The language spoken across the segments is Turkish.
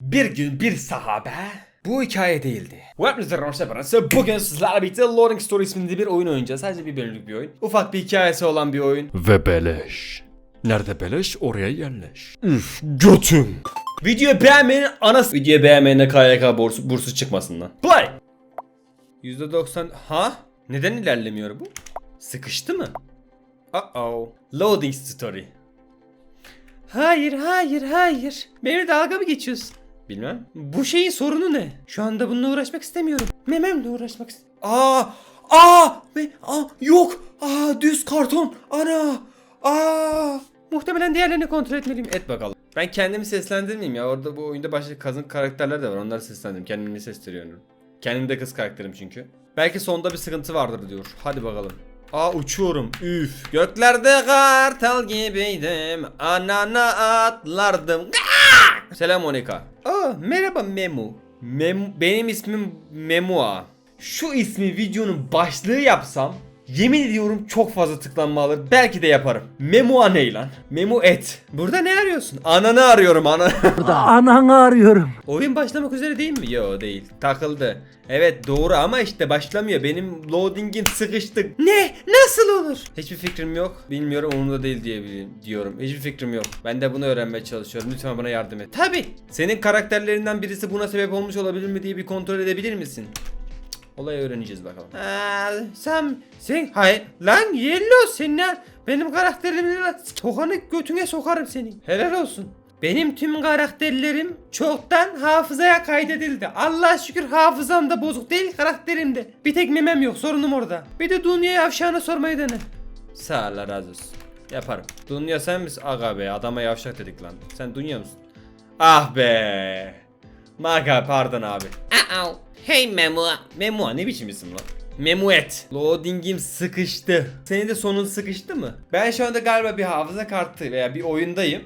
Bir gün bir sahabe bu hikaye değildi. Hepinize merhaba. Bugün sizlerle birlikte Loading Story isminde bir oyun oynayacağız. Sadece bir bölümlük bir oyun. Ufak bir hikayesi olan bir oyun. Ve beleş. Nerede beleş oraya yerleş. Üf götüm. Videoyu beğenmeyenin anası. Videoyu beğenmeyene KYK bursu, bursu çıkmasın lan. Play. %90 ha? Neden ilerlemiyor bu? Sıkıştı mı? Uh oh. Loading story. Hayır, hayır, hayır. Benimle dalga mı geçiyorsun? Bilmem. Bu şeyin sorunu ne? Şu anda bununla uğraşmak istemiyorum. Mememle uğraşmak istemiyorum. Aa! Aa! Ve, aa! Yok! Aa! Düz karton! Ana! Aa! Muhtemelen diğerlerini kontrol etmeliyim. Et bakalım. Ben kendimi seslendirmeyeyim ya. Orada bu oyunda başka kadın karakterler de var. Onları seslendireyim. Kendimi seslendiriyorum. Kendim de kız karakterim çünkü. Belki sonunda bir sıkıntı vardır diyor. Hadi bakalım. Aa uçuyorum. Üf. Göklerde kartal gibiydim. Anana atlardım. Selam Monika. Aa merhaba Memu. Mem benim ismim Memua. Şu ismi videonun başlığı yapsam Yemin ediyorum çok fazla tıklanma alır. Belki de yaparım. Memua ne lan? Memu et. Burada ne arıyorsun? Ananı arıyorum ana. Ananı arıyorum. Oyun başlamak üzere değil mi? Yo değil. Takıldı. Evet doğru ama işte başlamıyor. Benim loading'im sıkıştı. Ne? Nasıl olur? Hiçbir fikrim yok. Bilmiyorum umurumda değil diye diyorum. Hiçbir fikrim yok. Ben de bunu öğrenmeye çalışıyorum. Lütfen bana yardım et. Tabi. Senin karakterlerinden birisi buna sebep olmuş olabilir mi diye bir kontrol edebilir misin? Olayı öğreneceğiz bakalım. sen sen hayır lan Yellow sen ne benim karakterimi sokanı götüne sokarım seni. Helal olsun. Benim tüm karakterlerim çoktan hafızaya kaydedildi. Allah şükür hafızam da bozuk değil karakterim de. Bir tek memem yok sorunum orada. Bir de Dunya yavşağına sormayı dene. Sağ ol razı olsun. Yaparım. Dunya sen misin? Aga be adama yavşak dedik lan. Sen Dunya mısın? Ah be. Maga pardon abi. Uh-oh. Hey Memua. Memua ne biçim isim lan? Memuet. Loading'im sıkıştı. Senin de sonun sıkıştı mı? Ben şu anda galiba bir hafıza kartı veya bir oyundayım.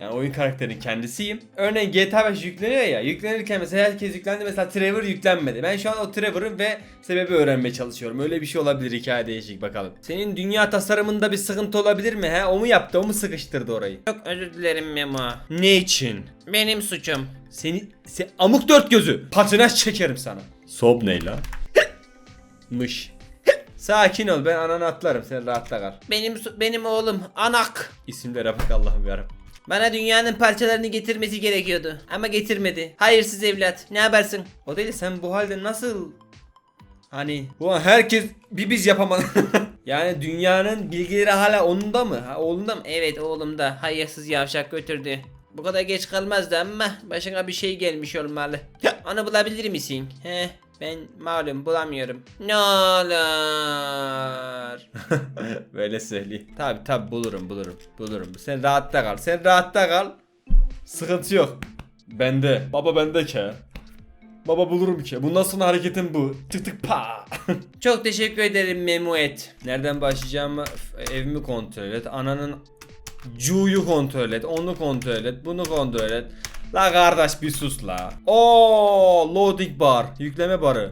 Yani oyun karakterinin kendisiyim. Örneğin GTA 5 yükleniyor ya. Yüklenirken mesela herkes yüklendi mesela Trevor yüklenmedi. Ben şu an o Trevor'ın ve sebebi öğrenmeye çalışıyorum. Öyle bir şey olabilir hikaye değişik bakalım. Senin dünya tasarımında bir sıkıntı olabilir mi he? O mu yaptı? O mu sıkıştırdı orayı? Çok özür dilerim Memua. Ne için? Benim suçum. Seni, se amuk dört gözü. Patinaj çekerim sana. Sob ne lan? Mış. Sakin ol ben ananı atlarım sen rahatta kal. Benim benim oğlum Anak. İsimlere bak Allah'ım yarabbim. Bana dünyanın parçalarını getirmesi gerekiyordu. Ama getirmedi. Hayırsız evlat. Ne yaparsın? O değil sen bu halde nasıl hani bu an herkes bir biz yapamadı. yani dünyanın bilgileri hala onunda mı? Ha, oğlunda mı? Evet oğlum da hayırsız yavşak götürdü. Bu kadar geç kalmazdı ama başına bir şey gelmiş olmalı. Onu bulabilir misin? He, ben malum bulamıyorum. Ne olur. Böyle söyleyeyim. Tabi tabi bulurum bulurum bulurum. Sen rahatta kal. Sen rahatta kal. Sıkıntı yok. Bende. Baba bende ki. Baba bulurum ki. Bundan sonra hareketim bu. Tık tık pa. Çok teşekkür ederim Memuet. Nereden başlayacağımı evimi kontrol et. Ananın Cu'yu kontrol et. Onu kontrol et. Bunu kontrol et. La kardeş bir sus la. Oo, loading bar. Yükleme barı.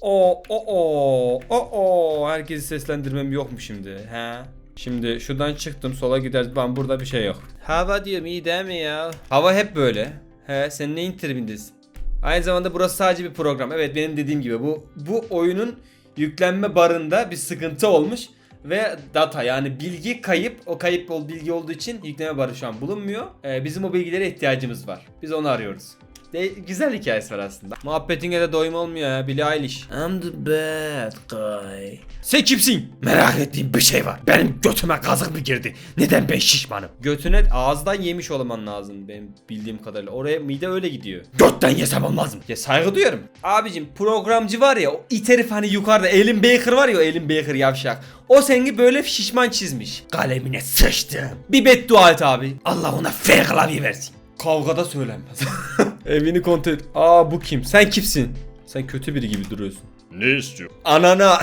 O o o o o herkesi seslendirmem yok mu şimdi? He? Şimdi şuradan çıktım sola gider. Ben burada bir şey yok. Hava diyorum iyi değil mi ya? Hava hep böyle. He sen neyin tribindesin? Aynı zamanda burası sadece bir program. Evet benim dediğim gibi bu bu oyunun yüklenme barında bir sıkıntı olmuş ve data yani bilgi kayıp. O kayıp bilgi olduğu için yükleme barı şu an bulunmuyor. Ee, bizim o bilgilere ihtiyacımız var. Biz onu arıyoruz. De, güzel hikayesi var aslında. Muhabbetine de doyum olmuyor ya Billie Eilish. I'm the bad guy. Sen kimsin? Merak ettiğim bir şey var. Benim götüme kazık mı girdi? Neden ben şişmanım? Götüne ağızdan yemiş olman lazım benim bildiğim kadarıyla. Oraya mide öyle gidiyor. Götten yesem olmaz mı? Ya saygı duyarım. Abicim programcı var ya o it herif hani yukarıda Elin Baker var ya Elin Baker yavşak. O seni böyle şişman çizmiş. Kalemine sıçtım. Bir beddua et abi. Allah ona F klavye versin. Kavgada söylenmez. Evini kontrol et. Aa bu kim? Sen kimsin? Sen kötü biri gibi duruyorsun. Ne istiyor? Anana.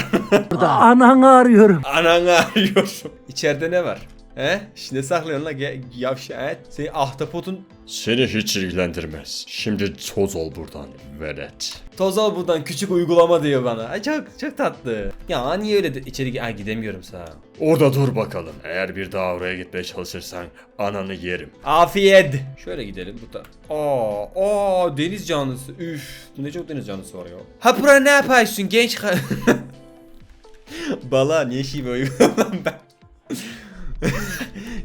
Burada ananı arıyorum. Ananı arıyorum. İçeride ne var? He? Şimdi saklıyorsun la ge- yavşa he? Senin ahtapotun Seni hiç ilgilendirmez. Şimdi toz ol buradan velet. toz al buradan küçük uygulama diyor bana. Ay çok çok tatlı. Ya niye öyle de içeri gi- Ay, gidemiyorum sağ ol. Orada dur bakalım. Eğer bir daha oraya gitmeye çalışırsan ananı yerim. Afiyet. Şöyle gidelim bu da. Aa, aa deniz canlısı. Üf, ne çok deniz canlısı var ya. Ha bura ne yapıyorsun genç ka- Bala niye şive uygulamam ben?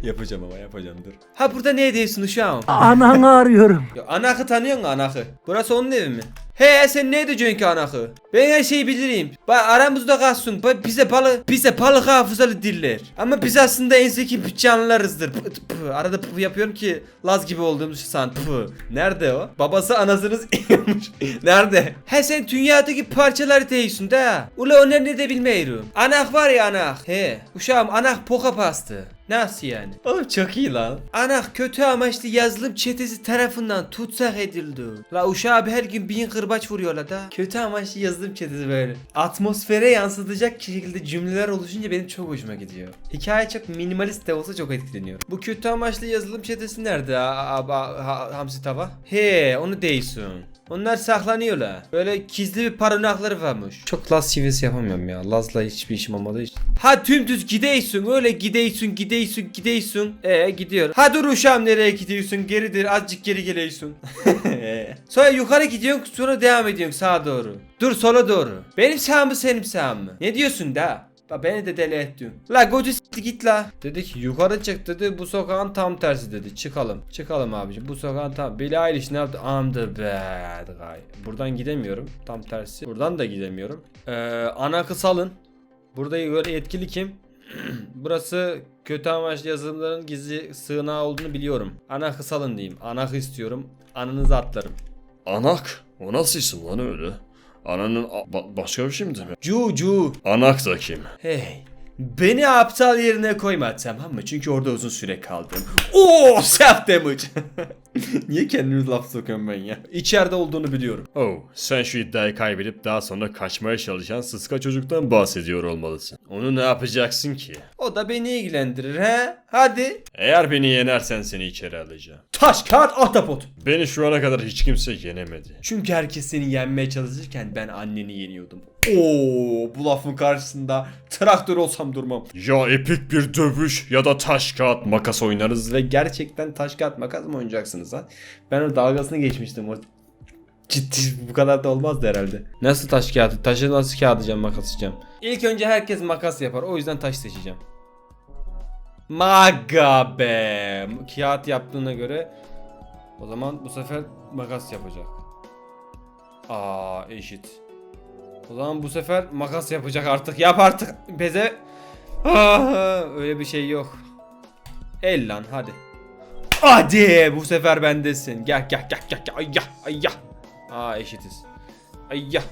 Yapacağım ama yapacağım dur. Ha burada ne ediyorsun uşağım? Ananı arıyorum. Ya anakı tanıyor musun anakı? Burası onun evi mi? He sen ne edeceksin ki anakı? Ben her şeyi bilirim. Bak aramızda kalsın. Bak bize balık bize balık hafızalı diller. Ama biz aslında en zeki canlılarızdır. Pı, pı. Arada pı yapıyorum ki Laz gibi olduğumuz san. Pı. Nerede o? Babası anasınız yiyormuş. Nerede? He sen dünyadaki parçaları değilsin da. Ula onlar ne de bilmiyorum. Anak var ya anak. He. Uşağım anak poka pastı. Nasıl yani? Oğlum çok iyi lan. Anak kötü amaçlı yazılım çetesi tarafından tutsak edildi. La uşağı her gün bin kırbaç vuruyorlar da. Kötü amaçlı yazılım çetesi böyle. Atmosfere yansıtacak şekilde cümleler oluşunca benim çok hoşuma gidiyor. Hikaye çok minimalist de olsa çok etkileniyorum. Bu kötü amaçlı yazılım çetesi nerede ha, ha, ha- Hamsi Tava? He onu değilsin. Onlar saklanıyorlar. Böyle gizli bir parınakları varmış. Çok Laz şivesi yapamıyorum ya. Laz'la hiçbir işim olmadığı için. Ha dümdüz gideysin öyle gideysin gideysin gideysin. E gidiyor. Ha dur uşağım nereye gidiyorsun geridir azıcık geri geliyorsun. sonra yukarı gidiyorsun sonra devam ediyorsun sağa doğru. Dur sola doğru. Benim sağım mı senin sağım mı? Ne diyorsun da? Bak beni de deli ettin. La gocu git la. Dedi ki yukarı çık dedi bu sokağın tam tersi dedi. Çıkalım. Çıkalım abicim bu sokağın tam. Billie Eilish ne yaptı? I'm the bad guy. Buradan gidemiyorum. Tam tersi. Buradan da gidemiyorum. Ee, ana kısalın. Burada böyle yetkili kim? Burası kötü amaçlı yazılımların gizli sığınağı olduğunu biliyorum. Ana kısalın diyeyim. Anak istiyorum. Ananızı atlarım. Anak? O nasıl isim lan öyle? Ananın başka bir şey mi demek? Cu cu. Anak da kim? Hey. Beni aptal yerine koyma tamam mı? Çünkü orada uzun süre kaldım. Oo self damage. Niye kendimi laf sokuyorum ben ya? İçeride olduğunu biliyorum. Oh, sen şu iddiayı kaybedip daha sonra kaçmaya çalışan sıska çocuktan bahsediyor olmalısın. Onu ne yapacaksın ki? O da beni ilgilendirir he? Hadi. Eğer beni yenersen seni içeri alacağım. Taş kağıt ahtapot. Beni şu ana kadar hiç kimse yenemedi. Çünkü herkes seni yenmeye çalışırken ben anneni yeniyordum. Oo bu lafın karşısında traktör olsam durmam. Ya epik bir dövüş ya da taş kağıt makas oynarız Ve gerçekten taş kağıt makas mı oynayacaksınız lan? Ben o dalgasını geçmiştim o Ciddi bu kadar da olmazdı herhalde. Nasıl taş kağıdı? Taşı nasıl kağıdacağım makaslayacağım? İlk önce herkes makas yapar. O yüzden taş seçeceğim. Maga be. Kağıt yaptığına göre o zaman bu sefer makas yapacak. Aa eşit. Zaman bu sefer makas yapacak artık. Yap artık. Beze. Aa, öyle bir şey yok. El lan hadi. Hadi bu sefer bendesin. Gel gel gel gel gel. Ay ya ay ya. Aa eşitiz. Ay ya.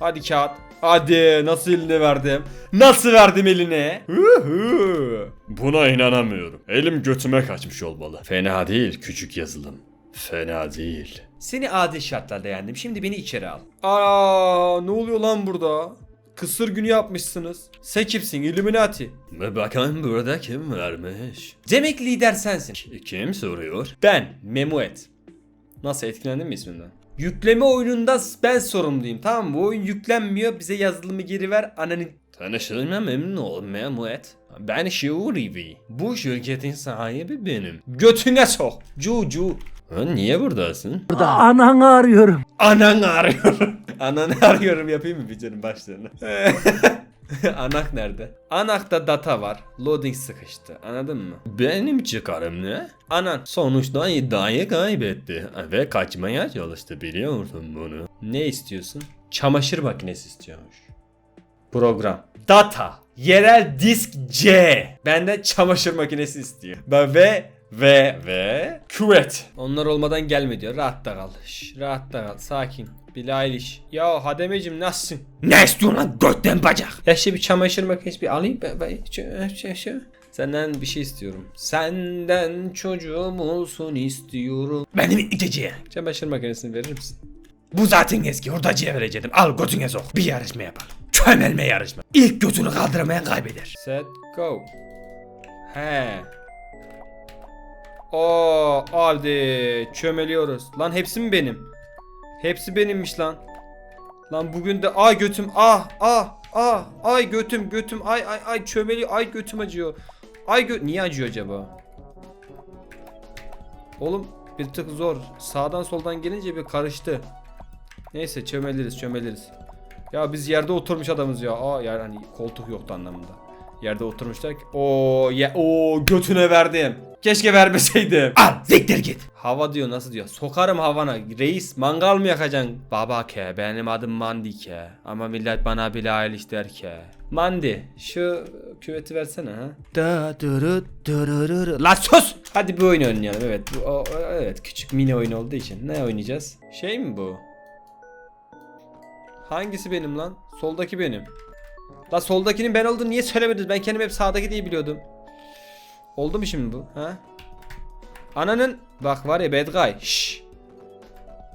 Hadi kağıt. Hadi nasıl eline verdim? Nasıl verdim? Huhu. Buna inanamıyorum. Elim götüme kaçmış olmalı. Fena değil küçük yazılım. Fena değil. Seni adil şartlarda yendim. Şimdi beni içeri al. Aa ne oluyor lan burada? Kısır günü yapmışsınız. Sen kimsin? Illuminati. Ve bakın burada kim varmış? Demek lider sensin. Kim soruyor? Ben Memuet. Nasıl etkilendin mi isminden? Yükleme oyununda ben sorumluyum tamam mı? Bu oyun yüklenmiyor bize yazılımı geri ver ananı... Tanıştığıma memnun oldum Mehmet. Ben Şiurivi. Bu şirketin sahibi benim. Götüne sok. Cu cu. Ha, niye buradasın? Burada ananı arıyorum. Ananı arıyorum. Ananı arıyorum yapayım mı videonun başlarını? Anak nerede? Anakta data var. Loading sıkıştı. Anladın mı? Benim çıkarım ne? Anan. Sonuçta iddiayı kaybetti ve kaçmaya çalıştı biliyor musun bunu? Ne istiyorsun? Çamaşır makinesi istiyormuş. Program. Data. Yerel disk C. Benden çamaşır makinesi istiyor. Ben ve ve ve küvet. Onlar olmadan gelme diyor. Rahatta kal. Şş, rahatta kal. Sakin. Bilal Eilish. Ya Hademeciğim nasılsın? Ne istiyorsun lan götten bacak? Ya işte bir çamaşır makinesi bir alayım. Ben, ben, şu, şu, şu. Senden bir şey istiyorum. Senden çocuğum olsun istiyorum. Benim içeceğim. Çamaşır makinesini verir misin? Bu zaten eski hurdacıya verecektim. Al götüne sok. Bir yarışma yapalım. Çömelme yarışma. İlk götünü kaldıramayan kaybeder. Set go. He. Oo abi çömeliyoruz. Lan hepsi mi benim? Hepsi benimmiş lan. Lan bugün de ay götüm ah ah ah ay götüm götüm ay ay ay çömeli ay götüm acıyor. Ay gö niye acıyor acaba? Oğlum bir tık zor. Sağdan soldan gelince bir karıştı. Neyse çömeliriz çömeliriz. Ya biz yerde oturmuş adamız ya. Aa yani hani koltuk yoktu anlamında. Yerde oturmuşlar ki. Oo ya o götüne verdim. Keşke vermeseydim. Al siktir git. Hava diyor nasıl diyor. Sokarım havana. Reis mangal mı yakacaksın? Baba ke benim adım Mandi ke. Ama millet bana Bilal der ke. Mandi şu küveti versene ha. Da dırı dırırırı. La sus. Hadi bir oyun oynayalım evet. Bu, o- evet küçük mini oyun olduğu için. Ne oynayacağız? Şey mi bu? Hangisi benim lan? Soldaki benim. La soldakinin ben olduğunu niye söylemediniz? Ben kendim hep sağdaki diye biliyordum. Oldu mu şimdi bu? Ha? Ananın bak var ya bad guy. Şşş.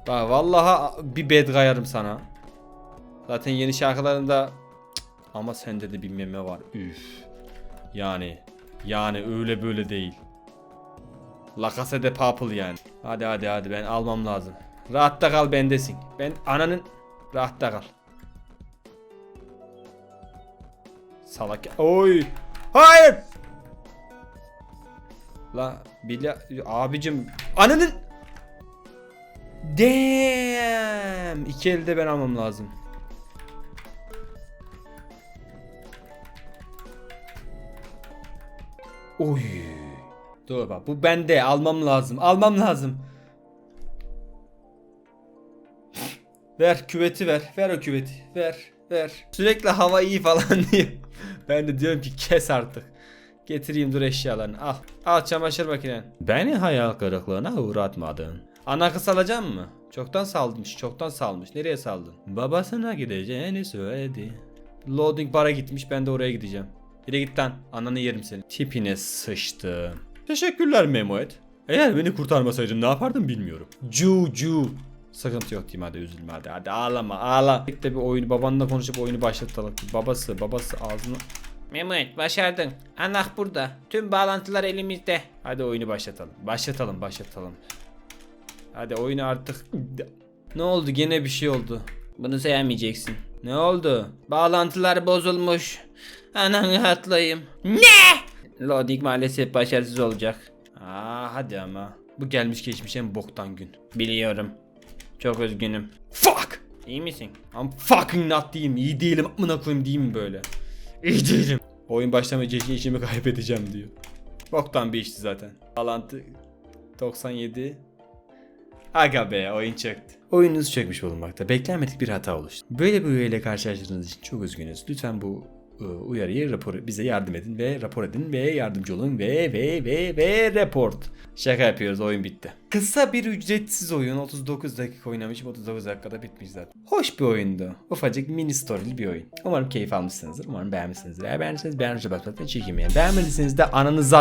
Bak vallahi bir bad guy'arım sana. Zaten yeni şarkılarında ama sende de bir meme var. Üf. Yani yani öyle böyle değil. La Casa de Papel yani. Hadi hadi hadi ben almam lazım. Rahatta kal bendesin. Ben ananın rahatta kal. Salak. Oy. Hayır. La Bilal abicim ananın Damn. İki elde ben almam lazım. Oy. Dur bak bu bende almam lazım. Almam lazım. Ver küveti ver. Ver o küveti. Ver. Ver. Sürekli hava iyi falan diyor. ben de diyorum ki kes artık. Getireyim dur eşyalarını. Al. Al çamaşır makinen. Beni hayal kırıklığına uğratmadın. Ana kız alacak mı? Çoktan salmış. Çoktan salmış. Nereye saldın? Babasına gideceğini söyledi. Loading bara gitmiş. Ben de oraya gideceğim. Yine git lan. Ananı yerim seni. Tipine sıçtım. Teşekkürler Memoet. Eğer beni kurtarmasaydın ne yapardım bilmiyorum. Cu cu. Sıkıntı yok diyeyim hadi üzülme hadi. Hadi ağlama ağla. Bir de bir oyunu babanla konuşup oyunu başlatalım. Babası babası ağzını. Mehmet başardın. Anak burada. Tüm bağlantılar elimizde. Hadi oyunu başlatalım. Başlatalım başlatalım. Hadi oyunu artık. Ne oldu gene bir şey oldu. Bunu sevmeyeceksin. Ne oldu? Bağlantılar bozulmuş. Ananı atlayayım. Ne? Loading maalesef başarısız olacak. Aa hadi ama. Bu gelmiş geçmiş en boktan gün. Biliyorum. Çok üzgünüm. Fuck! İyi misin? I'm fucking not diyeyim. İyi değilim. Amına koyayım diyeyim böyle. İyi değilim. Oyun başlamayınca işimi kaybedeceğim diyor. Boktan bir işti zaten. Bağlantı 97. Aga be oyun çöktü. Oyununuz çökmüş bulunmakta. Beklenmedik bir hata oluştu. Böyle bir üyeyle karşılaştığınız için çok üzgünüz. Lütfen bu uyarıyı rapor bize yardım edin ve rapor edin ve yardımcı olun ve ve ve ve report. Şaka yapıyoruz oyun bitti. Kısa bir ücretsiz oyun 39 dakika oynamışım 39 dakikada bitmiş zaten. Hoş bir oyundu. Ufacık mini storyli bir oyun. Umarım keyif almışsınızdır. Umarım beğenmişsinizdir. Eğer beğendiyseniz beğenmişsiniz çekinmeyin. Beğenmediyseniz de ananı zat